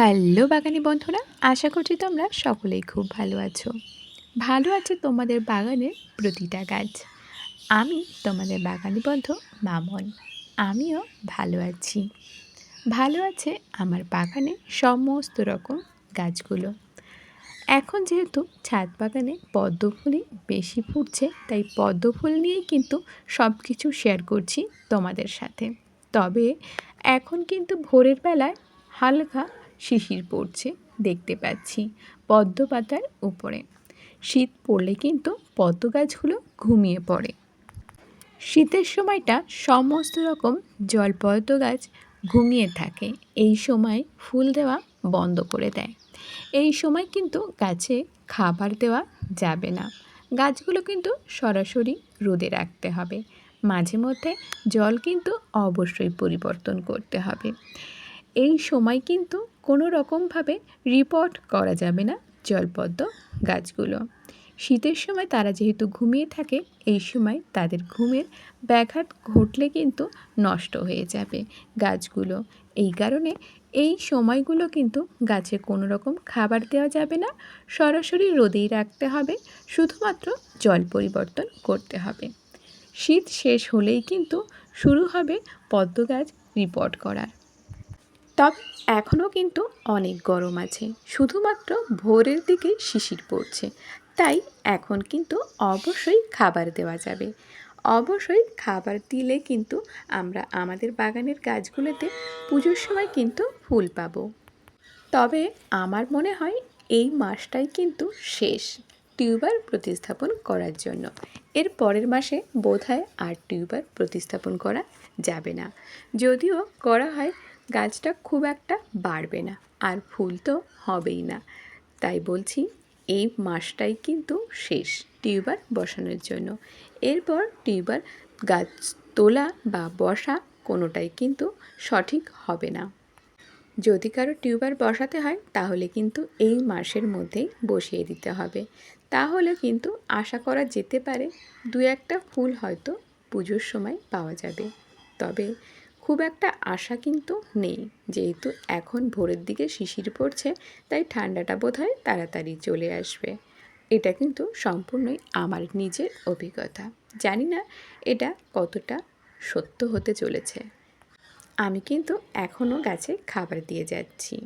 Hello বাগানি বন্ধুরা, আশা করছি তোমরা সকলেই খুব ভালো আছো। ভালো আছে তোমাদের বাগানের প্রতিটা গাছ। আমি তোমাদের বাগানি বন্ধু মামন, আমিও ভালো আছি। ভালো আছে আমার বাগানে সমস্ত রকম গাছগুলো। এখন যেহেতু ছাদ বাগানে পদ্ম ফুলই বেশি ফুটছে, তাই পদ্ম ফুল নিয়েই কিন্তু সব কিছু শেয়ার করছি তোমাদের সাথে। তবে এখন কিন্তু ভোরের বেলায় হালকা শিশির পড়ছে, দেখতে পাচ্ছি পদ্ম পাতার উপরে। শীত পড়লে কিন্তু পদ্ম গাছগুলো ঘুমিয়ে পড়ে। শীতের সময়টা সমস্ত রকম জলপদ্ম গাছ ঘুমিয়ে থাকে। এই সময় ফুল দেওয়া বন্ধ করে দেয়। এই সময় কিন্তু গাছে খাবার দেওয়া যাবে না। গাছগুলো কিন্তু সরাসরি রোদে রাখতে হবে। মাঝে মধ্যে জল কিন্তু অবশ্যই পরিবর্তন করতে হবে। এই সময় কিন্তু কোনো রকমভাবে রিপোর্ট করা যাবে না জলপদ্ম গাছগুলো। শীতের সময় তারা যেহেতু ঘুমিয়ে থাকে, এই সময় তাদের ঘুমের ব্যাঘাত ঘটলে কিন্তু নষ্ট হয়ে যাবে গাছগুলো। এই কারণে এই সময়গুলো কিন্তু গাছে কোনো রকম খাবার দেওয়া যাবে না, সরাসরি রোদেই রাখতে হবে, শুধুমাত্র জল পরিবর্তন করতে হবে। শীত শেষ হলেই কিন্তু শুরু হবে পদ্ম গাছ রিপোর্ট করার। তবে এখনও কিন্তু অনেক গরম আছে। শুধুমাত্র ভোরের দিকে শিশির পড়ছে। তাই এখন কিন্তু অবশ্যই খাবার দেওয়া যাবে। অবশ্যই খাবার দিলে কিন্তু আমরা আমাদের বাগানের গাছগুলোতে পুজোর সময় কিন্তু ফুল পাবো। তবে আমার মনে হয় এই মাসটাই কিন্তু শেষ টিউবার প্রতিস্থাপন করার জন্য। এর পরের মাসে বোধহয় আর টিউবার প্রতিস্থাপন করা যাবে না। যদিও করা হয় গাছটা খুব একটা বাড়বে না, আর ফুল তো হবেই না। তাই বলছি, এই মাসটাই কিন্তু শেষ টিউবার বসানোর জন্য। এরপর টিউবার গাছ তোলা বা বসা কোনোটাই কিন্তু সঠিক হবে না। যদি কারও টিউবার বসাতে হয়, তাহলে কিন্তু এই মাসের মধ্যেই বসিয়ে দিতে হবে। তাহলে কিন্তু আশা করা যেতে পারে, দু একটা ফুল হয়তো পুজোর সময় পাওয়া যাবে। তবে খুব একটা আশা কিন্তু নেই। যেহেতু এখন ভোরের দিকে শিশির পড়ছে, তাই ঠান্ডাটা বোধ হয় তাড়াতাড়ি চলে আসবে। এটা কিন্তু সম্পূর্ণই আমার নিজের অভিজ্ঞতা। জানি না এটা কতটা সত্য হতে চলেছে। আমি কিন্তু এখনও গাছে খাবার দিয়ে যাচ্ছি।